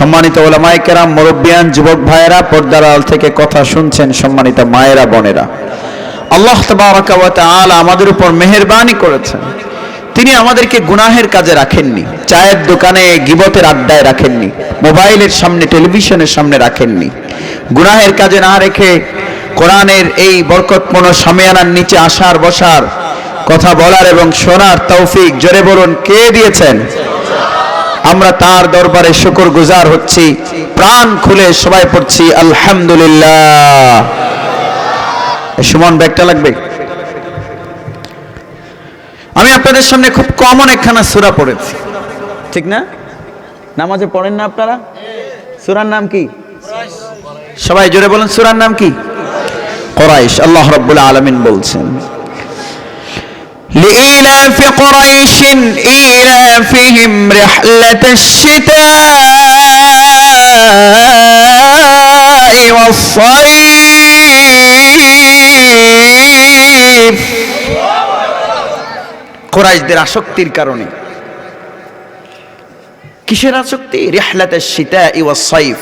সম্মানিত ওলামায় কেরাম, মুরব্বিয়ান, যুবক ভাইয়েরা, পর্দার আড়াল থেকে কথা শুনছেন সম্মানিত মায়েরা, বোনেরা। আল্লাহ তাআলা আমাদের উপর মেহেরবানি করেছেন। তিনি আমাদেরকে গুনাহের কাজে রাখেননি, চায়ের দোকানে গিবতের আড্ডায় রাখেননি, মোবাইলের সামনে, টেলিভিশনের সামনে রাখেননি। গুনাহের কাজে না রেখে কোরআনের এই বরকতপূর্ণ সামিয়ানার নিচে আসার বসার কথা বলার এবং শোনার তৌফিক জোরে বলুন, কে দিয়েছেন? আমরা তার দরবারে শুকর গুজার হচ্ছি, প্রাণ খুলে সবাই পড়ছি, আলহামদুলিল্লাহ। আমি আপনাদের সামনে খুব কমন একখানা সুরা পড়েছি। ঠিক না? নামাজে পড়েন না আপনারা? সুরার নাম কি? সবাই জোরে বলেন, সুরার নাম কি? কোরাইশ, আল্লাহ রাব্বুল আলামিন বলছেন لإيلاف قريش إيلافهم رحلة الشتاء والصيف কোরাইশদের আসক্তির কারণে কিসের আসক্তি রেহলাতে শীতা ইওয়া সাইফ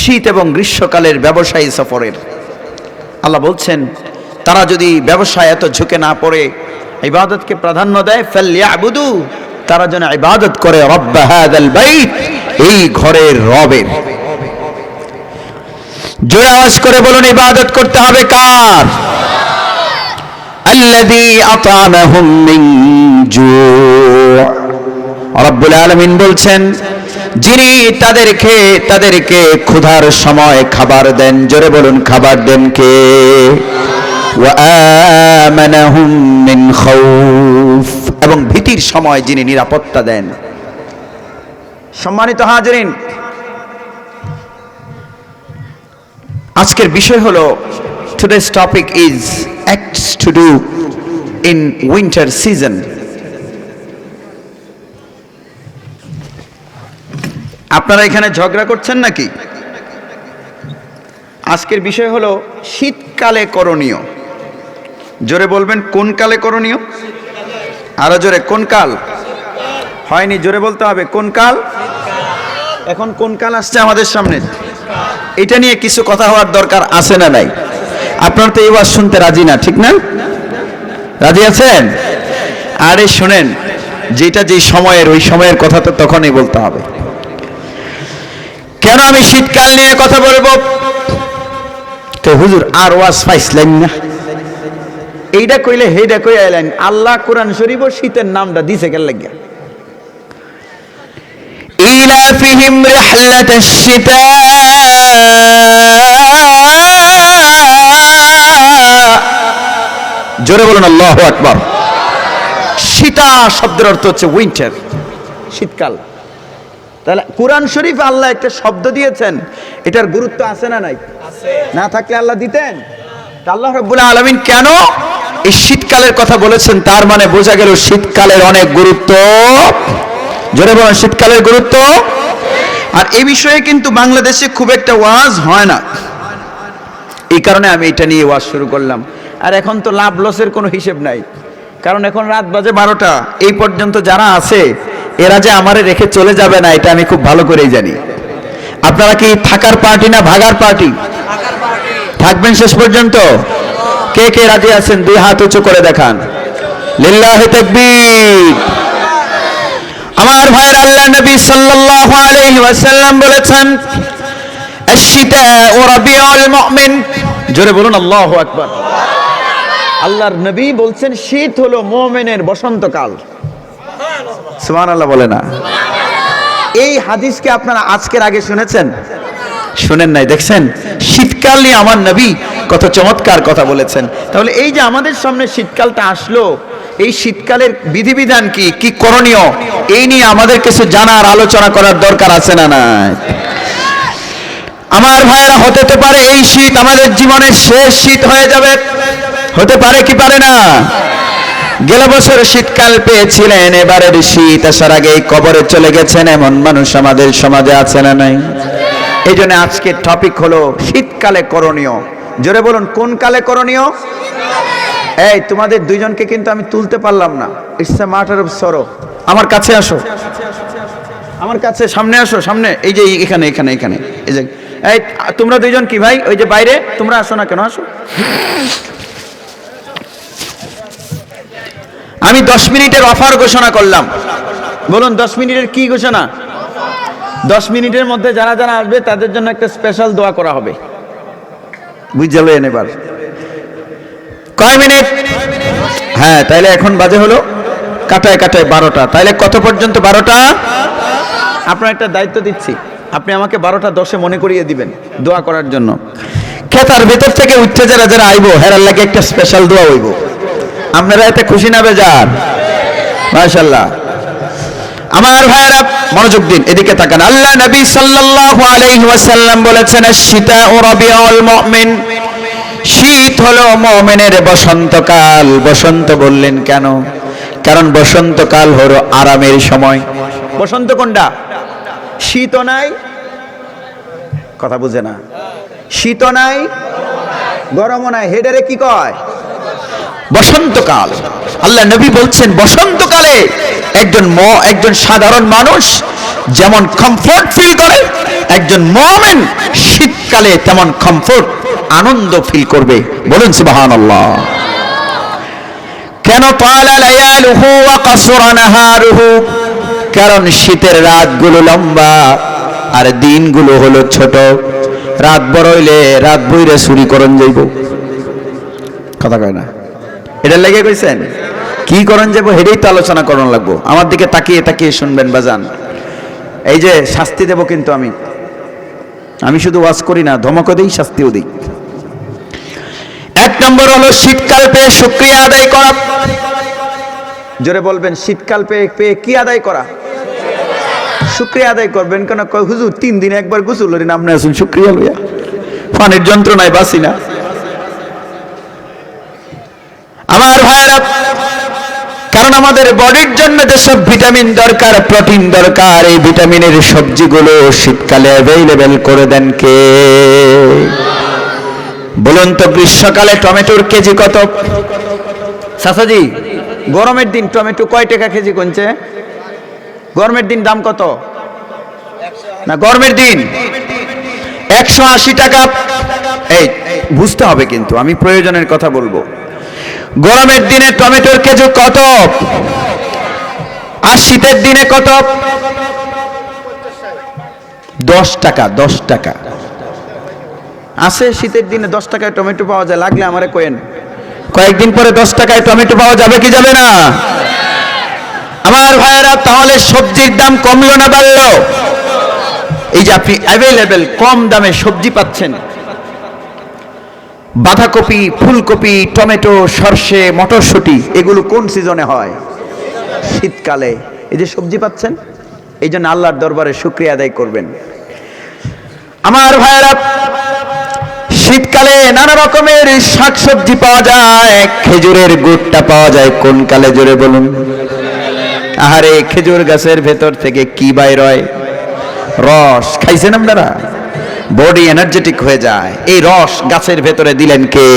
শীত এবং গ্রীষ্মকালের ব্যবসায়ী সফরের আল্লাহ বলছেন তারা যদি ব্যবসায় এত ঝুঁকে না পড়ে ইবাদতকে প্রাধান্য দেয় ফালিয়াবুদু তারা যেন ইবাদত করে এই ঘরের রবের। আওয়াজ করে বলুন, ইবাদত করতে হবে কার? জু। রব্বুল বলছেন, যিনি তাদেরকে তাদেরকে ক্ষুধার সময় খাবার দেন, জোরে বলুন, খাবার দেন কে? এবং ভীতির সময় যিনি নিরাপত্তা দেন। সম্মানিত হাজরিন, আজকের বিষয় হলো today's topic is acts to do in winter season আপনারা এখানে ঝগড়া করছেন নাকি? আজকের বিষয় হলো, শীতকালে করণীয়। জোরে বলবেন, কোন কালে করণীয়? আরও জোরে, কোন কাল? হয়নি, জোরে বলতে হবে, কোন কাল? এখন কোন কাল আসছে আমাদের সামনে? এটা নিয়ে কিছু কথা হওয়ার দরকার আছে না নাই? আপনারা তো এবার শুনতে রাজি না, ঠিক না? রাজি আছেন? আরে শুনেন, যেটা যে সময়ের, ওই সময়ের কথা তো তখনই বলতে হবে। কেন আমি শীতকাল নিয়ে কথা বলব? তো হুজুর আর ওয়াজ পাইছিলেন না। এইটা কইলে হেইটা কই আইলেন আল্লাহ কোরআন শরীফ ও শীতের নামটা দিছে কেন লাগিয়া? ইলাফিহিম রিহলাতাশ শিতা। জোরে বলুন আল্লাহু আকবার। শীতা শব্দের অর্থ হচ্ছে উইন্টার শীতকাল। তাহলে কোরআন শরীফ আল্লাহ একটা শব্দ দিয়েছেন এটার গুরুত্ব আছে না নাই? না থাকলে আল্লাহ দিতেন? তা আল্লাহ রব্বুল আলমিন কেন এই শীতকালের কথা বলেছেন, তার মানে বোঝা গেল শীতকালের অনেক গুরুত্ব। জোরে বলেন, শীতকালের গুরুত্ব। আর এই বিষয়ে কিন্তু বাংলাদেশে খুব একটা ওয়াজ হয় না। এই কারণে আমি এটা নিয়ে ওয়াজ শুরু করলাম। আর এখন তো লাভ লসের কোনো হিসেব নাই। কারণ এখন রাত বাজে বারোটা। এই পর্যন্ত যারা আছে, এরা যে আমারে রেখে চলে যাবে না, এটা আমি খুব ভালো করেই জানি। আপনারা কি থাকার পার্টি না ভাগার পার্টি? থাকবেন শেষ পর্যন্ত? কে কে রাজি আছেন? দুই হাত উঁচু করে দেখান। আমার ভাইয়ের আল্লাহ নবী সাল্লাল্লাহু আলাইহি ওয়াসাল্লাম বলেছেন আশ-শিতাউ রাবিউল মুমিন। জোরে বলুন, আল্লাহু আকবার। আল্লাহর নবী বলছেন, শীত হলো মুমিনের বসন্তকাল। সুবহানাল্লাহ বলে না। এই হাদিসকে আপনারা আজকের আগে শুনেছেন? শুনেন নাই, দেখছেন? শীতকাল আমার নবী, কত চমৎকার কথা বলেছেন। তাহলে এই যে আমাদের সামনে শীতকালটা আসলো, এই শীতকালের বিধিবিধান কি? কি করণীয়? এই নিয়ে আমাদের কিছু জানার, আলোচনা করার দরকার আছে না নাই? আমার ভাইয়েরা, হতে তো পারে এই শীত আমাদের জীবনের শেষ শীত হয়ে যাবে। হতে পারে কি পারে না? গেল বছর শীতকাল পেয়েছিলেন, এবারের শীত আসার আগে কবরে চলে গেছেন, এমন মানুষ আমাদের সমাজে আছে না নাই? এই জন্য আজকের টপিক হলো শীতকালে করণীয়। জোরে বলুন, কোন কালে করণীয়? এই, তোমাদের দুইজনকে কিন্তু আমি তুলতে পারলাম না। ইটস এ সরো আমার কাছে আসো। আমার কাছে, সামনে আসো, সামনে। এই যে এখানে এখানে এখানে। এই যে, এই, তোমরা দুইজন কি ভাই? ওই যে বাইরে, তোমরা আসো না কেন? আসো। আমি দশ মিনিটের অফার ঘোষণা করলাম। বলুন, দশ মিনিটের কি ঘোষণা? দশ মিনিটের মধ্যে যারা যারা আসবে তাদের জন্য একটা স্পেশাল দোয়া করা হবে। বুঝলেন এবার। কয় মিনিট? হ্যাঁ তাইলে এখন বাজে হলো কাটায় কাটায় বারোটা। তাইলে কত পর্যন্ত বারোটা? আপনার একটা দায়িত্ব দিচ্ছি। আপনি আমাকে বারোটা দশে মনে করিয়ে দিবেন দোয়া করার জন্য। খেতার ভেতর থেকে উঠতে যারা যারা আইবো হেরার লাগে একটা স্পেশাল দোয়া হইব। আপনারা এতে খুশি না বেজার? মাশাল্লাহ আমার ভাইয়েরা মনোযোগ দিন, এদিকে তাকান। আল্লাহ নবী সাল্লাল্লাহু আলাইহি ওয়াসাল্লাম বলেছেন শীতা ও রবিউল মুমিন। শীত হলো মুমিনের বসন্তকাল। বসন্ত বললেন কেন? কারণ বসন্তকাল হলো আরামের সময়। বসন্ত কোনটা? শীত নাই, কথা বুঝে না। শীত নাই, গরমও নাই। হেডারে কি কয়? বসন্তকাল। আল্লাহ নবী বলছেন, বসন্তকালে একজন ম, একজন সাধারণ মানুষ যেমন কমফোর্ট ফিল করে, একজন মমেন শীতকালে তেমন কমফোর্ট আনন্দ ফিল করবে। বলুন কেন ওয়া কাসরা নাহারুহু? কারণ শীতের রাতগুলো লম্বা আর দিনগুলো হলো ছোট। রাত বড় হইলে রাত বইরে চুরি করন যাইব। কথা কয় না। এটা লেগে কইছেন? কি করন যাব? হেডেই তো আলোচনা করন লাগবো। আমার দিকে তাকিয়ে তাকিয়ে শুনবেন, বাজান। এই যে শাস্তি দেব কিন্তু আমি। আমি শুধু ওয়াজ করি না, ধমকও দিই, শাস্তিও দিই। এক নম্বর হলো শীতকাল পেয়ে শুক্রিয়া আদায় করা। জোরে বলবেন, শীতকাল পেয়ে পেয়ে কি আদায় করা? শুক্রিয়া আদায় করবেন কেন? কয়, হুজুর, তিন দিনে একবার গোসল করি না, আপনি আসুন শুক্রিয়া লইয়া। পানির যন্ত্রণায় বাসি না। আমার ভাইরা কারণ আমাদের বডির জন্য যেসব ভিটামিন দরকার প্রোটিন দরকার, এই ভিটামিনের সবজিগুলো শীতকালে অ্যাভেলেবেল করে দেন কে? বলুন তো গ্রীষ্মকালে টমেটোর কেজি কত? সাসাজি গরমের দিন টমেটো কয় টাকা কেজি কোনছে গরমের দিন দাম কত? না, গরমের দিন। একশো আশি টাকা। এই, বুঝতে হবে কিন্তু, আমি প্রয়োজনের কথা বলব। গরমের দিনে টমেটোর কেজি কত? আর শীতের দিনে কত? দশ টাকা দশ টাকা। আছে শীতের দিনে দশ টাকায় টমেটো পাওয়া যায় লাগলে আমারে কোয়েন। কয়েকদিন পরে দশ টাকায় টমেটো পাওয়া যাবে কি যাবে না? আমার ভাইয়েরা তাহলে সবজির দাম কমলো না বাড়লো? এই যে আপনি অ্যাভেলেবেল কম দামে সবজি পাচ্ছেন। বাঁধাকপি, ফুলকপি, টমেটো, সর্ষে, মটরশুঁটি, এগুলো কোন সিজনে হয়? শীতকালে। এই যে সবজি পাচ্ছেন, এই জন্য আল্লাহর দরবারে শুক্রিয়া আদায় করবেন। আমার ভাইয়েরা, শীতকালে নানা রকমের শাকসবজি পাওয়া যায়, খেজুরের গুড়টা পাওয়া যায়। কোন কালে জোরে বলুন? আহারে, খেজুর গাছের ভেতর থেকে কি বাইর হয়? রস। খাইছেন আপনারা? বডি এনার্জেটিক হয়ে যায়। এই রস গাছের ভেতরে দিলেন কে?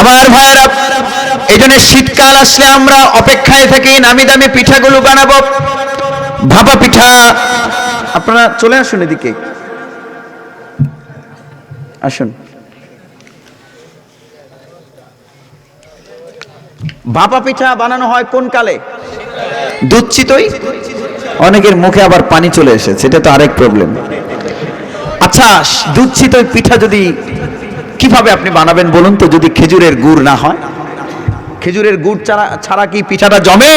আমার ভাইয়েরা এই জন্য শীতকাল আসলে আমরা অপেক্ষায় থাকি, নামি দামি পিঠাগুলো বানাবো। ভাপা পিঠা। আপনারা চলে আসুন এদিকে। আসুন। ভাপা পিঠা বানানো হয় কোন কালে? দুধ চিতই? অনেকের মুখে আবার পানি চলে এসেছে, এটা তো আরেক প্রবলেম আচ্ছা চিতই পিঠা যদি কীভাবে আপনি বানাবেন বলুন তো, যদি খেজুরের গুড় না হয়? খেজুরের গুড় ছাড়া ছাড়া কি পিঠাটা জমে?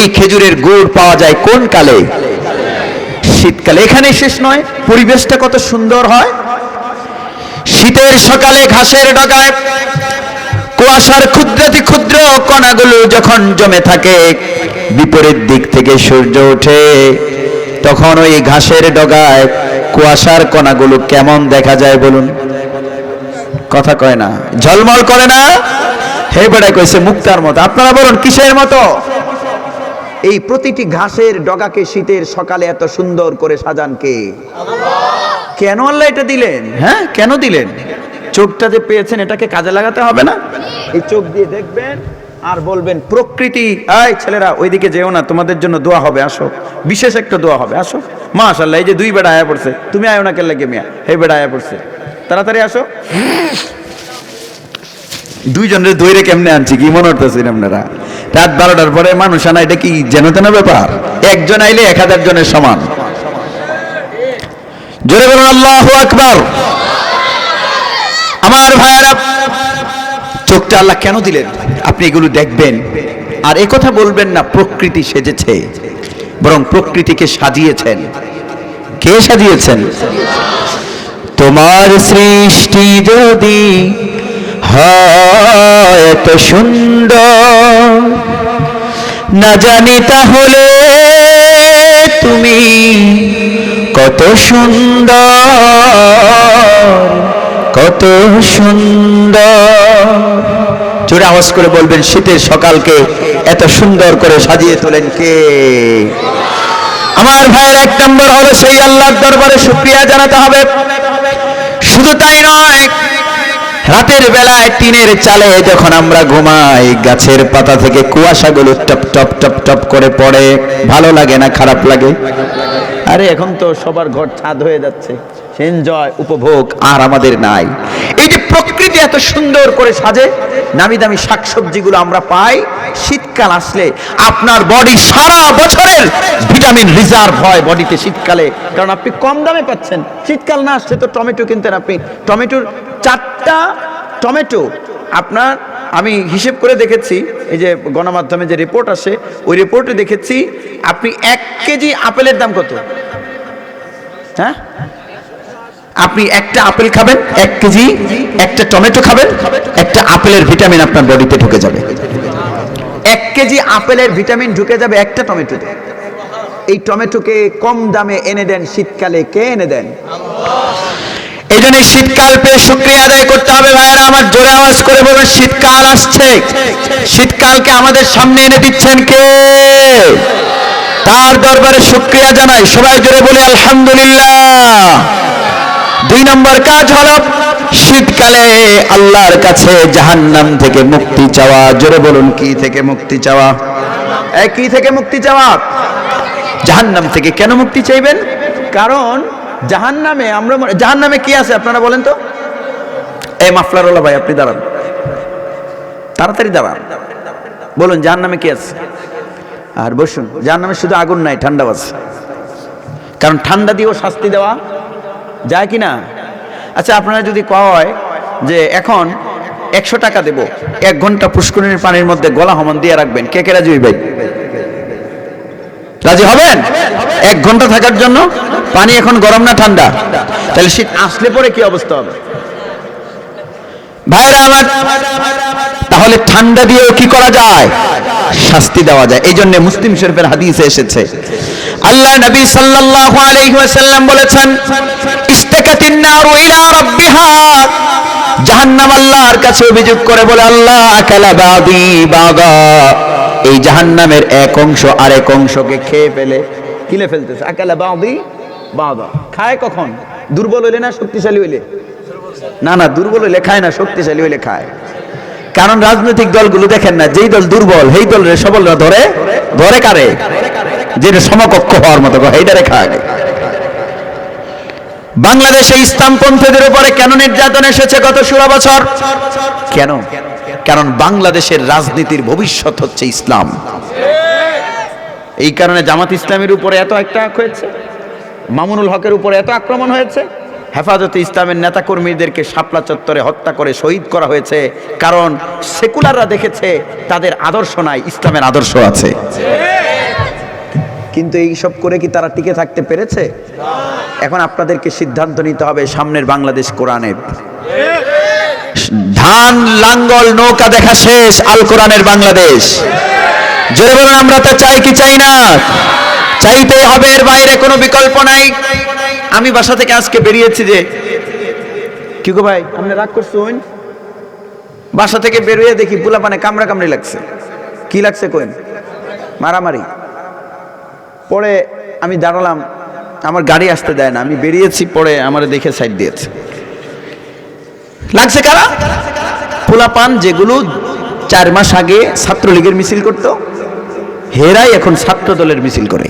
এই খেজুরের গুড় পাওয়া যায় কোন কালে? শীতকালে। এখানে শেষ নয়, পরিবেশটা কত সুন্দর হয়। শীতের সকালে ঘাসের ডগায়, কুয়াশার ক্ষুদ্রাতি ক্ষুদ্র কণাগুলো যখন জমে থাকে, বিপরীত দিক থেকে সূর্য ওঠে, তখন ওই ঘাসের ডগায় কুয়াশার কণাগুলো কেমন দেখা যায় বলুন? কথা কয় না। ঝলমল করে না? হে বেড়ায় কইছে মুক্তার মতো। আপনারা বলুন কিসের মতো? এই প্রতিটি ঘাসের ডগাকে শীতের সকালে এত সুন্দর করে সাজান কে? কেন আল্লাহ এটা দিলেন? হ্যাঁ কেন দিলেন? চোখটা যে পেয়েছেন এটাকে কাজে লাগাতে হবে না? এই চোখ দিয়ে দেখবেন আর বলবেন প্রকৃতি এই ছেলেরা ওইদিকে যেও না তোমাদের জন্য দোয়া হবে আসো। বিশেষ একটা দোয়া হবে আসো। মাশাল্লাহ এই যে দুই বেড়া আয়া পড়ছে। তুমি আয়ো না কেল্লাকে মিয়া? এই বেড়া আয়া পড়ছে। তাড়াতাড়ি আসো। দুইজনের দৈরে কেমনে আনছি, কি মনে হতেছেন আপনারা? রাত বারোটার পরে মানুষ আনা, এটা কি যেন তেন ব্যাপার? একজন আইলে এক হাজার জনের সমান। জোরে বলুন, আল্লাহ আকবার। আমার ভাইয়েরা, চোখটা আল্লাহ কেন দিলেন? আপনি এগুলো দেখবেন। আর কথা বলবেন না, প্রকৃতি সেজেছে। বরং প্রকৃতিকে সাজিয়েছেন। কে সাজিয়েছেন? তোমার সৃষ্টি যদি হয় এত সুন্দর, না জানি তাহলে তুমি কত সুন্দর কত সুন্দর। জোরে আওয়াজ করে বলবেন, শীতের সকালকে এত সুন্দর করে সাজিয়ে তোলেন কে? আমার ভাইয়ের এক নম্বর হলো সেই আল্লাহর দরবারে শুক্রিয়া জানাতে হবে। শুধু তাই নয়, রাতের বেলায় টিনের চালে যখন আমরা ঘুমাই, গাছের পাতা থেকে কুয়াশাগুলো টপ টপ টপ টপ করে পড়ে, ভালো লাগে না, খারাপ লাগে? আরে এখন তো সবার ঘর ছাদ হয়ে যাচ্ছে। এনজয় উপভোগ আর আমাদের নাই। এই যে প্রকৃতি এত সুন্দর করে সাজে নামি দামি শাকসবজিগুলো আমরা পাই, শীতকাল আসলে আপনার বডি সারা বছরের ভিটামিন রিজার্ভ হয় বডিতে শীতকালে। কারণ আপনি কম দামে পাচ্ছেন। শীতকাল না আসলে তো টমেটো কিনতেন আপনি। টমেটোর চারটা টমেটো আপনার, আমি হিসেব করে দেখেছি, এই যে গণমাধ্যমে যে রিপোর্ট আসে, ওই রিপোর্টে দেখেছি, আপনি এক কেজি আপেলের দাম কত? হ্যাঁ? আপনি একটা আপেল খাবেন এক কেজি একটা টমেটো খাবেন একটা আপেলের ভিটামিন আপনার বডিতে ঢুকে যাবে। এক কেজি আপেলের ভিটামিন ঢুকে যাবে একটা টমেটোতে। এই টমেটোকে কম দামে এনে দেন শীতকালে কে এনে দেন? এই জন্য শীতকাল পেয়ে শুক্রিয়া আদায় করতে হবে। ভাইয়েরা আমার জোরে আওয়াজ করে বলুন শীতকাল আসছে। শীতকালকে আমাদের সামনে এনে দিচ্ছেন কে? তার দরবারে শুক্রিয়া জানাই। সবাই জোরে বলি আলহামদুলিল্লাহ। দুই নম্বর কাজ হলো শীতকালে আল্লাহর কাছে জাহান্নাম থেকে মুক্তি চাওয়া। জোরে বলুন, কি থেকে মুক্তি চাওয়া? এ, কি থেকে মুক্তি চাওয়া? জাহান্নাম থেকে কেন মুক্তি চাইবেন? কারণ জাহান্নামে আমরা জাহান্নামে কি আছে আপনারা বলেন তো? এই মাফলারওয়ালা ভাই, আপনি দাঁড়ান। তাড়াতাড়ি দাঁড়ান। বলুন, জাহান্নামে কি আছে? আর বসুন, জাহান্নামে শুধু আগুন নাই ঠান্ডা আছে। কারণ ঠান্ডা দিয়েও শাস্তি দেওয়া যায় কি না আচ্ছা আপনারা যদি কয় যে এখন একশো টাকা দেব, এক ঘণ্টা পুষ্করিণীর পানির মধ্যে গলা হমন দিয়ে রাখবেন, কে কে রাজি ভাই রাজি হবেন? এক ঘণ্টা থাকার জন্য? পানি এখন গরম না ঠান্ডা? তাহলে শীত আসলে পরে কি অবস্থা হবে? ভাইরা আমার, তাহলে ঠান্ডা দিয়েও কি করা যায়? শাস্তি দেওয়া যায়। এই জন্য মুসলিম শরীফের হাদিসে এসেছে। আল্লাহ নবী সাল্লাল্লাহু আলাইহি ওয়াসাল্লাম বলেছেন আল্লাহর কাছে অভিযোগ করে বলে, আল্লাহ এই জাহান্নামের এক অংশ অংশকে খেয়ে ফেলে। কিলে ফেলতেছে? আকালা খায় কখন? দুর্বল হইলে না শক্তিশালী হইলে? না না, দুর্বল হইলে খায় না, শক্তিশালী হইলে খায়। কারণ রাজনৈতিক দলগুলো দেখেন না, যেই দল দুর্বল, সেই দল দলের সবলরা ধরে ধরে কারে? যেটা সমকক্ষ হওয়ার মতো এইটারে খায়। বাংলাদেশে ইসলামপন্থীদের উপরে কেন নির্যাতন এসেছে গত ষোলো বছর? কেন? কারণ বাংলাদেশের রাজনীতির ভবিষ্যৎ হচ্ছে ইসলাম। এই কারণে জামাত ইসলামের উপরে এত একটা হয়েছে। মামুনুল হকের উপরে এত আক্রমণ হয়েছে। হেফাজতে ইসলামের নেতাকর্মীদেরকে শাপলা চত্বরে হত্যা করে শহীদ করা হয়েছে। কারণ সেকুলাররা দেখেছে তাদের আদর্শ নাই, ইসলামের আদর্শ আছে। কিন্তু এই সব করে কি তারা টিকে থাকতে পেরেছে? এখন আপনাদেরকে সিদ্ধান্ত নিতে হবে সামনের বাংলাদেশ কোরআনের। ধান, লাঙ্গল, নৌকা দেখা শেষ, আল কোরআনের বাংলাদেশ। জোরে আমরা তো চাই কি চাই না? চাইতেই হবে, এর বাইরে কোনো বিকল্প নাই। আমি বাসা থেকে আজকে বেরিয়েছি যে কি গো ভাই, আপনি রাগ করছেন? বাসা থেকে বেরিয়ে দেখি পোলাপানে কামড়া কামড়ি লাগছে। কি লাগছে কইন? মারামারি। পরে আমি দাঁড়ালাম, আমার গাড়ি আসতে দেয় না, আমি বেরিয়েছি, পরে আমার দেখে সাইড দিয়েছে। লাগছে কারা? পোলাপান যেগুলো চার মাস আগে ছাত্রলীগের মিছিল করত, হেরাই এখন ছাত্র দলের মিছিল করে।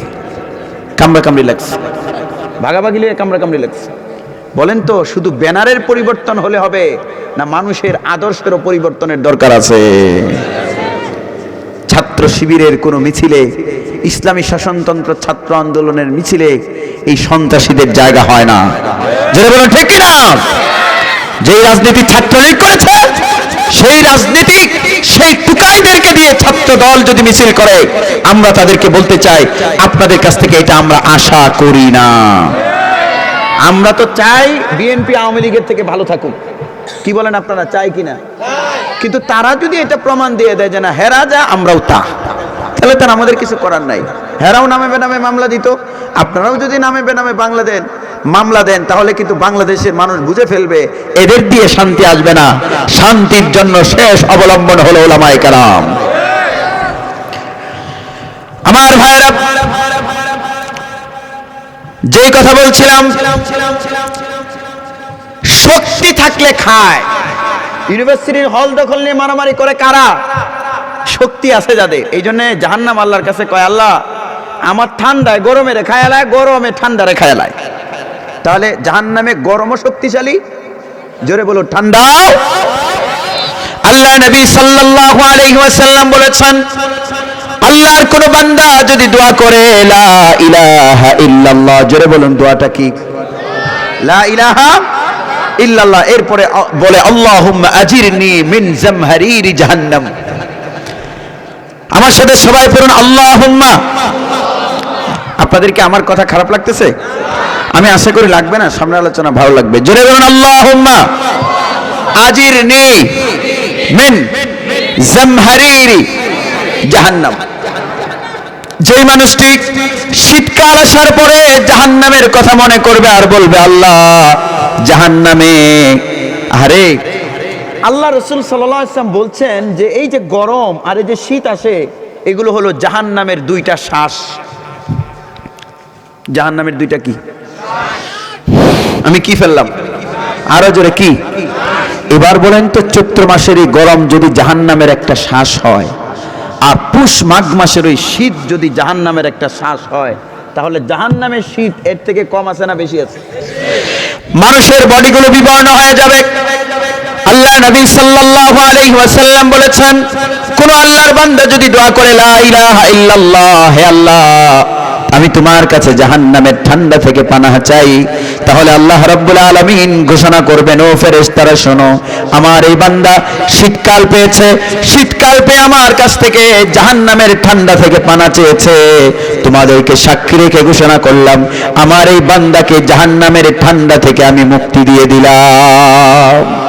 কামড়া কামড়ি লাগছে। ভাগাভাগি লিয়ে কামড়া কামড়ি লাগছে। বলেন তো, শুধু ব্যানারের পরিবর্তন হলে হবে, না মানুষের আদর্শেরও পরিবর্তনের দরকার আছে? ছাত্র শিবিরের কোনো মিছিলে ইসলামী শাসনতন্ত্র ছাত্র আন্দোলনের মিছিলে এই সন্ত্রাসীদের জায়গা হয় না। যেটা ঠিক কিনা? যেই রাজনীতি ছাত্রলীগ করেছে, সেই রাজনীতি সেই টুকাইদেরকে দিয়ে ছাত্র দল যদি মিছিল করে, আমরা তাদেরকে বলতে চাই, আপনাদের কাছ থেকে এটা আমরা আশা করি না। আমরা তো চাই বিএনপি আওয়ামী লীগের থেকে ভালো থাকুক। কি বলেন আপনারা, চাই কিনা? কিন্তু তারা যদি এটা প্রমাণ দিয়ে দেয় যে না, হেরা যা, আমরাও তা। তাহলে তার আমাদের কিছু করার নাই। হেরাও নামে বেনামে মামলা দিত। আপনারাও যদি নামে বেনামে বাংলা দেন, মামলা দেন, তাহলে কিন্তু বাংলাদেশের মানুষ বুঝে ফেলবে, এদের দিয়ে শান্তি আসবে না। শান্তির জন্য শেষ অবলম্বন হলো ওলামাই কালাম আমার ভাইরা যেই কথা বলছিলাম, শক্তি থাকলে খায়। ইউনিভার্সিটির হল দখল নিয়ে মারামারি করে কারা? শক্তি আছে যাদের। এই জন্য জাহান্নাম আল্লাহর কাছে কয়, আল্লাহ, আমার ঠান্ডায় গরমে রে খায়ালায়, গরমে ঠান্ডা রে খায়ালায়। তাহলে জাহান্নামে গরমও শক্তিশালী, জোরে বলো ঠান্ডাও আল্লাহ নবী সাল্লাল্লাহু আলাইহি ওয়াসাল্লাম বলেছেন, আল্লাহর কোন বান্দা যদি দোয়া করে, লা ইলাহা ইল্লাল্লাহ, জোরে বলুন, দোয়াটা কি? লা ইলাহা ইল্লাল্লাহ, এরপরে বলে, আল্লাহুম্মা আজিরনি মিন জামহারিরি জাহান্নাম। আমার সাথে সবাই পড়ুন, আল্লাহুম্মা। আপনাদেরকে আমার কথা খারাপ লাগতেছে? আমি আশা করি লাগবে না, সামনে আলোচনা ভালো লাগবে। জোরে বলুন আজিরনি মিন জামহারিরি জাহান্নাম। যেই মানুষটি শীতকাল আসার পরে জাহান্নামের কথা মনে করবে আর বলবে, আল্লাহ, জাহান্নামে। আরে আল্লাহ রসুল সাল্লাম বলছেন যে এই যে গরম আর এই যে শীত আসে, এগুলো হলো জাহান্নামের দুইটা শ্বাস। জাহান্নামের দুইটা কি? আমি কি ফেললাম? আরও জোরে কি? এবার বলেন তো চৈত্র মাসের এই গরম যদি জাহান্নামের একটা শ্বাস হয়, আর পুষ মাঘ মাসের ওই শীত যদি জাহান্নামের একটা শ্বাস হয়, তাহলে জাহান্নামের শীত এর থেকে কম আছে না বেশি আছে? মানুষের বডিগুলো বিবর্ণ হয়ে যাবে। আল্লাহ নবী সাল্লাল্লাহু আলাইহি ওয়াসাল্লাম বলেছেন, কোন আল্লাহর বান্দা যদি দোয়া করে, লা ইলাহা ইল্লাল্লাহ, হে আল্লাহ, আমি তোমার কাছে জাহান্নামের ঠান্ডা থেকে পানাহ চাই, তাহলে আল্লাহ রাব্বুল আলামিন ঘোষণা করবেন, ও ফেরেশতারা, শোনো, আমার এই বান্দা শীতকাল পেয়েছে, শীতকাল পেয়ে আমার কাছ থেকে জাহান্নামের ঠান্ডা থেকে পানা চেয়েছে। তোমাদেরকে সাক্ষী রেখে ঘোষণা করলাম, আমার এই বান্দাকে জাহান্নামের ঠান্ডা থেকে আমি মুক্তি দিয়ে দিলাম।